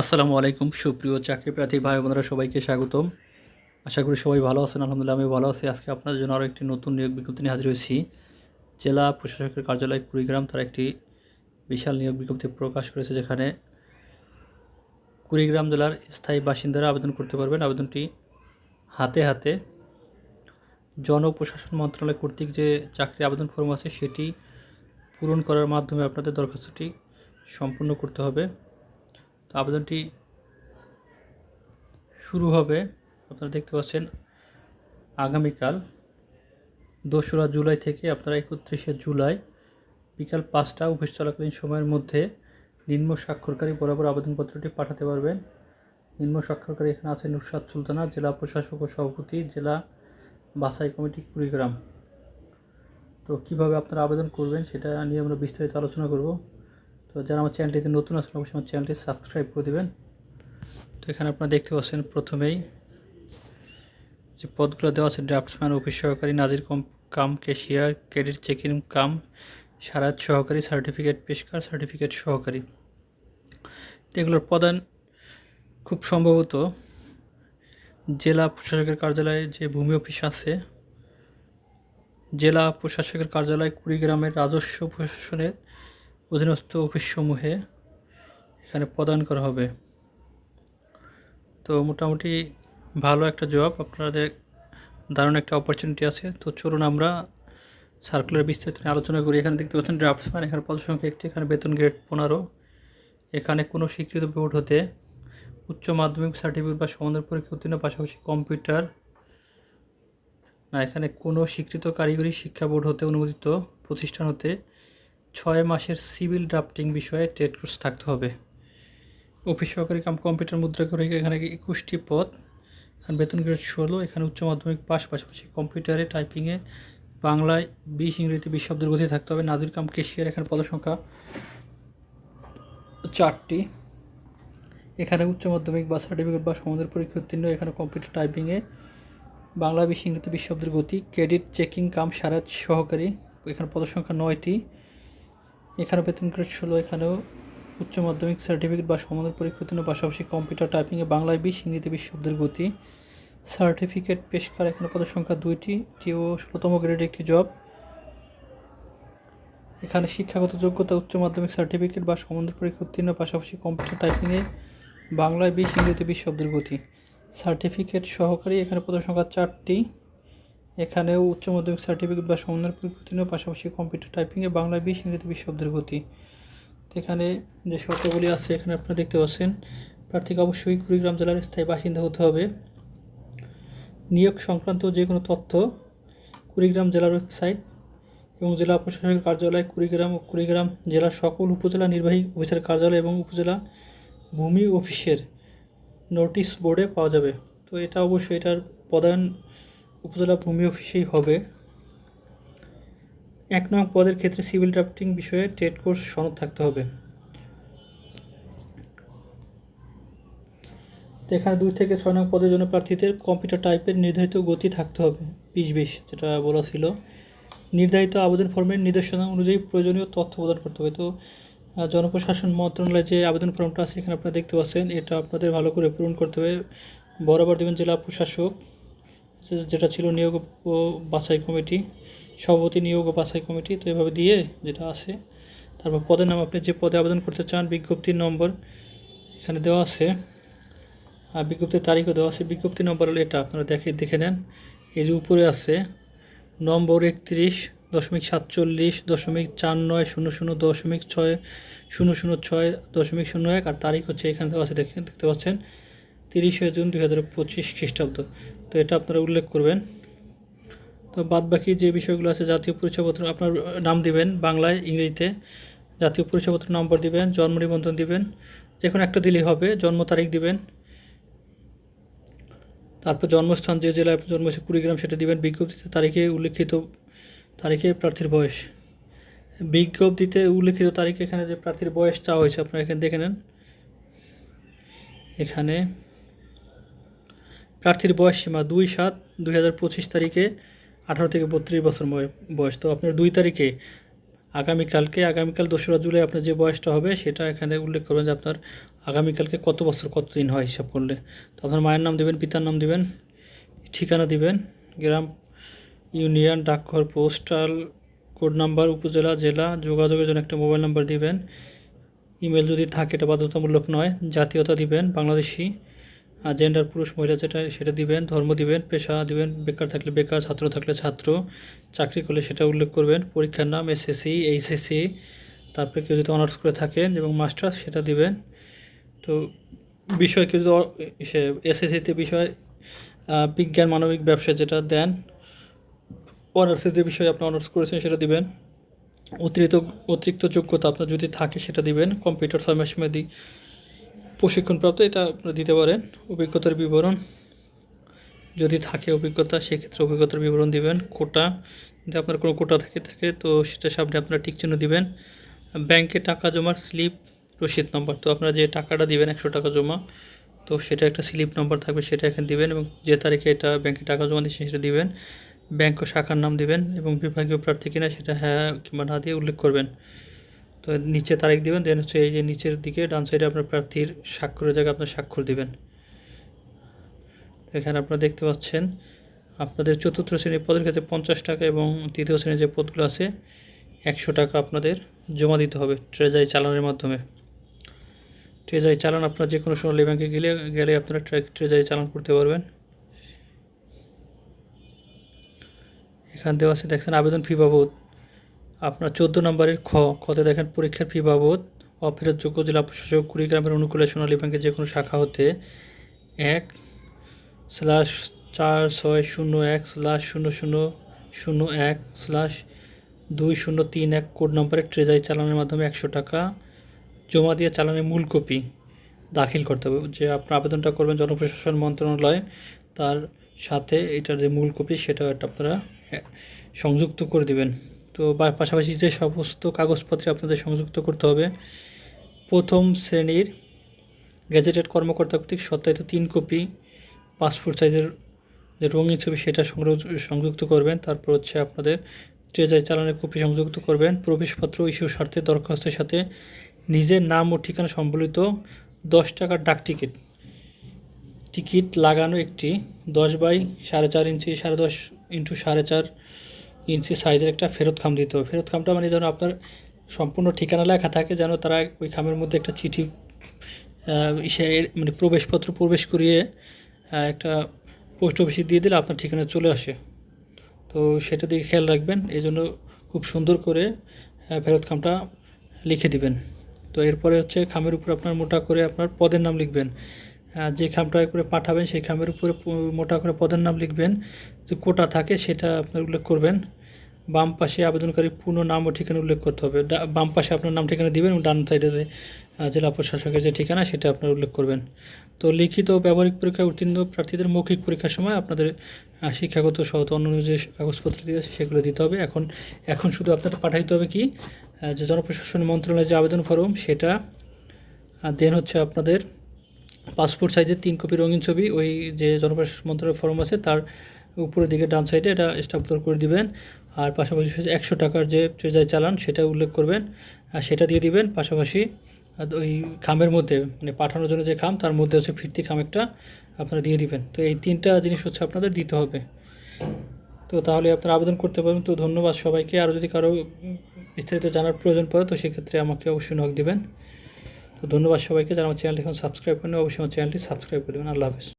আসসালামু আলাইকুম, সুপ্রিয় চাকরি প্রার্থী ভাই বোনেরা, সবাইকে স্বাগতম। আশা করি সবাই ভালো আছেন, আলহামদুলিল্লাহ আমি ভালো আছি। আজকে আপনাদের জন্য আরও একটি নতুন নিয়োগ বিজ্ঞপ্তি নিয়ে হাজির হয়েছি। জেলা প্রশাসকের কার্যালয় কুড়িগ্রাম তারা একটি বিশাল নিয়োগ বিজ্ঞপ্তি প্রকাশ করেছে, যেখানে কুড়িগ্রাম জেলার স্থায়ী বাসিন্দারা আবেদন করতে পারবেন। আবেদনটি হাতে হাতে জনপ্রশাসন মন্ত্রণালয় কর্তৃক যে চাকরি আবেদন ফর্ম আছে, সেটি পূরণ করার মাধ্যমে আপনাদের দরখাস্তটি সম্পূর্ণ করতে হবে। আবেদনটি শুরু হবে, আপনারা দেখতে পাচ্ছেন, আগামীকাল দোসরা জুলাই থেকে আপনারা একত্রিশে জুলাই বিকাল পাঁচটা অফিস চলাকালীন সময়ের মধ্যে নিম্ন স্বাক্ষরকারী বরাবর আবেদনপত্রটি পাঠাতে পারবেন। নিম্ন স্বাক্ষরকারী এখানে আছে নুসরাত সুলতানা, জেলা প্রশাসক ও সভাপতি, জেলা বাছাই কমিটি কুড়িগ্রাম। তো কীভাবে আপনারা আবেদন করবেন সেটা নিয়ে আমরা বিস্তারিত আলোচনা করব। তো যারা আমার চ্যানেলটিতে নতুন আছেন, অবশ্যই আমার চ্যানেলটি সাবস্ক্রাইব করে দেবেন। তো এখানে আপনারা দেখতে পাচ্ছেন প্রথমেই যে পদগুলো দেওয়া আছে, ড্রাফটসম্যান, অফিস সহকারী, নাজির কম cum, cashier, credit checking cum, সারাত সহকারী, সার্টিফিকেট পেশকার, সার্টিফিকেট সহকারী। এগুলোর প্রধান খুব সম্ভবত জেলা প্রশাসকের কার্যালয়ে যে ভূমি অফিস আছে, জেলা প্রশাসকের কার্যালয় কুড়িগ্রামের রাজস্ব প্রশাসনের অধীনস্থ অফিসসমূহে এখানে প্রদান করা হবে। তো মোটামুটি ভালো একটা জব আপনাদের দারুণ একটা অপরচুনিটি আছে। তো চলুন আমরা সার্কুলার বিস্তারিত নিয়ে আলোচনা করি। এখানে দেখতে পাচ্ছেন ড্রাফটসম্যান এখানে পদ সংখ্যা একটি, এখানে বেতন গ্রেড পনেরো। এখানে কোনো স্বীকৃত বোর্ড হতে উচ্চ মাধ্যমিক সার্টিফিকেট বা সমাধান পরীক্ষা উত্তীর্ণ পাশাপাশি কম্পিউটার না, এখানে কোনো স্বীকৃত কারিগরি শিক্ষা বোর্ড হতে অনুমোদিত প্রতিষ্ঠান হতে ছয় মাসের সিভিল ড্রাফটিং বিষয়ে ট্রেড কোর্স থাকতে হবে। অফিস সহকারী কাম কম্পিউটার মুদ্রা করে এখানে একুশটি পদ। এখানে বেতন গ্রেড ষোলো, এখানে উচ্চ মাধ্যমিক পাস, পাশাপাশি কম্পিউটারে টাইপিংয়ে বাংলায় বিশ, ইংরেজিতে বিশ শব্দের গতি থাকতে হবে। নাদির কাম কেশিয়ার এখানে পদসংখ্যা চারটি। এখানে উচ্চ মাধ্যমিক বা সার্টিফিকেট বা সমাধান পরীক্ষা উত্তীর্ণ, এখানে কম্পিউটার টাইপিংয়ে বাংলা বিশ, ইংরেজিতে বিশ শব্দের গতি। ক্রেডিট চেকিং কাম সারাজ সহকারী, এখানে পদসংখ্যা নয়টি। এখানে বেতন গ্রেড ষোলো, এখানেও উচ্চ মাধ্যমিক সার্টিফিকেট বা সমাধান পরীক্ষা উত্তীর্ণ পাশাপাশি কম্পিউটার টাইপিংয়ে বাংলায় বিশ ইংরেজিতে বিশ শব্দের গতি। সার্টিফিকেট পেশকার এখানে পদের সংখ্যা দুইটি এটিও ষোলোতম গ্রেডের একটি জব এখানে শিক্ষাগত যোগ্যতা, উচ্চ মাধ্যমিক সার্টিফিকেট বা সমাধান পরীক্ষা উত্তীর্ণ, পাশাপাশি কম্পিউটার টাইপিংয়ে বাংলায় বিশ ইংরেজিতে বিশ শব্দের গতি। সার্টিফিকেট সহকারী এখানে পদের সংখ্যা চারটি। এখানেও উচ্চ মাধ্যমিক সার্টিফিকেট বা সমাধান পরীক্ষা পাশাপাশি কম্পিউটার টাইপিংয়ে বাংলা বিশ ইংরেজিতে বিশ শব্দের গতি এখানে যে শর্তগুলি আছে, এখানে আপনারা দেখতে পাচ্ছেন। প্রার্থীকে অবশ্যই কুড়িগ্রাম জেলার স্থায়ী বাসিন্দা হতে হবে। নিয়োগ সংক্রান্ত যে কোনো তথ্য কুড়িগ্রাম জেলার ওয়েবসাইট এবং জেলা প্রশাসকের কার্যালয় কুড়িগ্রাম ও কুড়িগ্রাম জেলার সকল উপজেলা নির্বাহী অফিসের কার্যালয় এবং উপজেলা ভূমি অফিসের নোটিশ বোর্ডে পাওয়া যাবে। তো এটা অবশ্যই এটার প্রধান উপজেলা ভূমি অফিসেই হবে। এক নং পদের ক্ষেত্রে সিভিল ড্রাফটিং বিষয়ে টেট কোর্স সনদ থাকতে হবে। এখানে দুই থেকে ছয় নং পদের জন্য প্রার্থীদের কম্পিউটার টাইপের নির্ধারিত গতি থাকতে হবে, বিশ বিশ, যেটা বলা ছিল। নির্ধারিত আবেদন ফর্মের নির্দেশনা অনুযায়ী প্রয়োজনীয় তথ্য প্রদান করতে হবে। তো জনপ্রশাসন মন্ত্রণালয়ের যে আবেদন ফর্মটা আছে, এখানে আপনারা দেখতে পাচ্ছেন, এটা আপনাদের ভালো করে পূরণ করতে হবে। বরাবর দেবেন জেলা প্রশাসক। যেটা ছিল নিয়োগ ও বাছাই কমিটি, সভাপতি নিয়োগ ও বাছাই কমিটি, তো এভাবে দিয়ে যেটা আছে, তারপর পদের নাম আপনি যে পদে আবেদন করতে চান, বিজ্ঞপ্তির নম্বর এখানে দেওয়া আছে। আর বিজ্ঞপ্তির তারিখও দেওয়া আছে। বিজ্ঞপ্তি নম্বর হলো এটা, আপনারা দেখে দেখে নেন। এই যে উপরে আছে নম্বর একত্রিশ দশমিক সাতচল্লিশ দশমিক চার নয় শূন্য শূন্য দশমিক ছয় শূন্য শূন্য ছয় দশমিক শূন্য এক, আর তারিখ হচ্ছে এখানে দেওয়া আছে দেখেন দেখতে পাচ্ছেন। তিরিশে জুন দুই হাজার পঁচিশ খ্রিস্টাব্দ। তো এটা আপনারা উল্লেখ করবেন। তো বাদ বাকি যে বিষয়গুলো আছে, জাতীয় পরিচয়পত্র আপনার নাম দিবেন বাংলায়, ইংরেজিতে। জাতীয় পরিচয়পত্র নম্বর দিবেন, জন্ম নিবন্ধন দিবেন যে কোনো একটা দিলেই হবে, জন্ম তারিখ দিবেন। তারপর জন্মস্থান যে জেলায় জন্ম হয়েছে, কুড়িগ্রাম, সেটা দিবেন। বিজ্ঞপ্তিতে তারিখে উল্লেখিত তারিখে প্রার্থীর বয়স। বিজ্ঞপ্তিতে উল্লেখিত তারিখে এখানে যে প্রার্থীর বয়স চাওয়া হয়েছে, আপনারা এখানে দেখে নেন। এখানে প্রার্থীর বয়স সীমা দুই সাত দুই হাজার পঁচিশ তারিখে আঠারো থেকে বত্রিশ বছর বয়- বয়স। তো আপনার দুই তারিখে, আগামীকালকে, আগামীকাল দোসরা জুলাই আপনার যে বয়সটা হবে সেটা এখানে উল্লেখ করবেন যে আপনার আগামীকালকে কত বছর, কত দিন হয় হিসাব করলে। তো আপনার মায়ের নাম দেবেন, পিতার নাম দেবেন, ঠিকানা দিবেন, গ্রাম ইউনিয়ন, ডাকঘর, পোস্টাল, কোড নাম্বার, উপজেলা, জেলা, যোগাযোগের জন্য একটা মোবাইল নাম্বার দিবেন। ইমেল যদি থাকে এটা বাধ্যতামূলক নয়, জাতীয়তা দিবেন, বাংলাদেশি আর জেন্ডার পুরুষ, মহিলা যেটা, সেটা দিবেন, ধর্ম দিবেন, পেশা দিবেন, বেকার থাকলে বেকার, ছাত্র থাকলে ছাত্র, চাকরি করলে সেটা উল্লেখ করবেন, পরীক্ষার নাম এসএসসি এইচএসসি তারপরে কেউ যদি অনার্স করে থাকেন এবং মাস্টার্স সেটা দিবেন। তো বিষয় কেউ যদি সে এসএসসিতে বিষয় বিজ্ঞান, মানবিক ব্যবসা যেটা দেন অনার্সের যে বিষয়ে আপনি অনার্স করেছেন, সেটা দিবেন। অতিরিক্ত অতিরিক্ত যোগ্যতা আপনার যদি থাকে, সেটা দিবেন। কম্পিউটার ছয় মাস মেয়াদি প্রশিক্ষণপ্রাপ্ত, এটা আপনারা দিতে পারেন। অভিজ্ঞতার বিবরণ, যদি থাকে অভিজ্ঞতা, সেক্ষেত্রে অভিজ্ঞতার বিবরণ দিবেন। কোটা, যদি আপনার কোনো কোটা থেকে, থাকে, তো সেটার সামনে আপনারা চিহ্ন দিবেন। ব্যাংকে টাকা জমার স্লিপ, রসিদ নম্বর। তো আপনারা যে টাকাটা দিবেন, একশো টাকা জমা, তো সেটা একটা স্লিপ নম্বর থাকবে, সেটা এখানে দিবেন এবং যে তারিখে এটা ব্যাংকে টাকা জমা দিচ্ছে সেটা দিবেন। ব্যাংক ও শাখার নাম দিবেন এবং বিভাগীয় প্রার্থী কিনা, সেটা হ্যাঁ কিংবা না দিয়ে উল্লেখ করবেন। তো নিচে তারিখ দিবেন দেন হচ্ছে এই যে নিচের দিকে ডান সাইডে আপনার প্রার্থীর স্বাক্ষরের জায়গায় আপনার স্বাক্ষর দিবেন। এখানে আপনারা দেখতে পাচ্ছেন, আপনাদের চতুর্থ শ্রেণির পদের ক্ষেত্রে পঞ্চাশ টাকা এবং তৃতীয় শ্রেণির যে পদগুলো আছে, একশো টাকা আপনাদের জমা দিতে হবে ট্রেজারি চালানের মাধ্যমে। ট্রেজারি চালান আপনারা যে কোনো সোনালী ব্যাংকে গেলে গেলে আপনারা ট্রে- ট্রেজারি চালান করতে পারবেন। এখান দেওয়া আছে দেখছেন আবেদন ফি বাবদ। আপনার চোদ্দ নম্বরের খ। খতে দেখেন, পরীক্ষার ফি বাবদ অফেরতযোগ্য জেলা প্রশাসক কুড়িগ্রামের অনুকূলে সোনালী ব্যাংকের যে কোনো শাখা হতে এক স্ল্যাশ চার ছয় শূন্য এক স্ল্যাশ শূন্য শূন্য শূন্য এক স্ল্যাশ দুই শূন্য তিন এক কোড নম্বরে ট্রেজারি চালানের মাধ্যমে একশো টাকা জমা দিয়ে চালানের মূল কপি দাখিল করতে হবে। যে আপনার আবেদনটা করবেন জনপ্রশাসন মন্ত্রণালয়, তার সাথে এটার যে মূল কপি সেটা একটা আপনারা সংযুক্ত করে দিবেন। তো পাশাপাশি যে সমস্ত কাগজপত্রে আপনাদের সংযুক্ত করতে হবে, প্রথম শ্রেণির গ্যাজেটেড কর্মকর্তা কর্তৃক সত্যায়িত তিন কপি পাসপোর্ট সাইজের যে রঙিন ছবি সেটা সংগ্রহ সংযুক্ত করবেন। তারপর হচ্ছে আপনাদের ট্রেজারি চালানের কপি সংযুক্ত করবেন। প্রবেশপত্র ইস্যু স্বার্থে দরখাস্তের সাথে নিজের নাম ও ঠিকানা সম্বলিত দশ টাকার ডাক টিকিট। টিকিট লাগানো একটি দশ বাই সাড়ে চার ইঞ্চি, সাড়ে দশ ইন্টু সাড়ে চার ইঞ্চি সাইজের একটা ফেরত খাম দিতে হবে। ফেরত খামটা মানে যেন আপনার সম্পূর্ণ ঠিকানা লেখা থাকে, যেন তারা ওই খামের মধ্যে একটা চিঠি ইসে মানে প্রবেশপত্র প্রবেশ করিয়ে একটা পোস্ট অফিসে দিয়ে দিলে আপনার ঠিকানা চলে আসে। তো সেটা দিকে খেয়াল রাখবেন, এই জন্য খুব সুন্দর করে ফেরত খামটা লিখে দিবেন। তো এরপরে হচ্ছে খামের উপর আপনার মোটা করে আপনার পদের নাম লিখবেন। যে খামটা করে পাঠাবেন, সেই খামের উপরে মোটা করে পদের নাম লিখবেন। যে কোটা থাকে, সেটা আপনার উল্লেখ করবেন। বাম পাশে আবেদনকারী পূর্ণ নাম ও ঠিকানা উল্লেখ করতে হবে। বাম পাশে আপনার নাম ঠিকানা দিবেন এবং ডান সাইডে যে, জেলা প্রশাসকের যে ঠিকানা সেটা আপনার উল্লেখ করবেন। তো লিখিত ব্যবহারিক পরীক্ষায় উত্তীর্ণ প্রার্থীদের মৌখিক পরীক্ষার সময় আপনাদের শিক্ষাগত সহ অন্যান্য যে কাগজপত্র দিয়ে আছে সেগুলো দিতে হবে। এখন এখন শুধু আপনাদের পাঠাইতে হবে কি যে জনপ্রশাসন মন্ত্রণালয়ের যে আবেদন ফর্ম সেটা দেন হচ্ছে আপনাদের পাসপোর্ট সাইজের তিন কপি রঙিন ছবি ওই যে জনপ্রশাসন মন্ত্রণালয়ের ফর্ম আছে তার উপরের দিকে ডান সাইডে এটা স্টাপলোড করে দিবেন। আর পাশাপাশি একশো টাকার যে ট্রেজারি চালান, সেটা উল্লেখ করবেন। আর সেটা দিয়ে দিবেন পাশাপাশি ওই খামের মধ্যে মানে পাঠানোর জন্য যে খাম, তার মধ্যে হচ্ছে ফিরতি খাম একটা আপনারা দিয়ে দিবেন। তো এই তিনটা জিনিস হচ্ছে আপনাদের দিতে হবে। তো তাহলে আপনারা আবেদন করতে পারবেন। তো ধন্যবাদ সবাইকে। আরও যদি কারও বিস্তারিত জানার প্রয়োজন পড়ে, তো সেক্ষেত্রে আমাকে অবশ্যই নক দিবেন। তো ধন্যবাদ সবাইকে। যারা আমার চ্যানেলটি এখন সাবস্ক্রাইব করেন অবশ্যই আমার চ্যানেলটি সাবস্ক্রাইব করে দেবেন। আল্লাহ হাফেজ।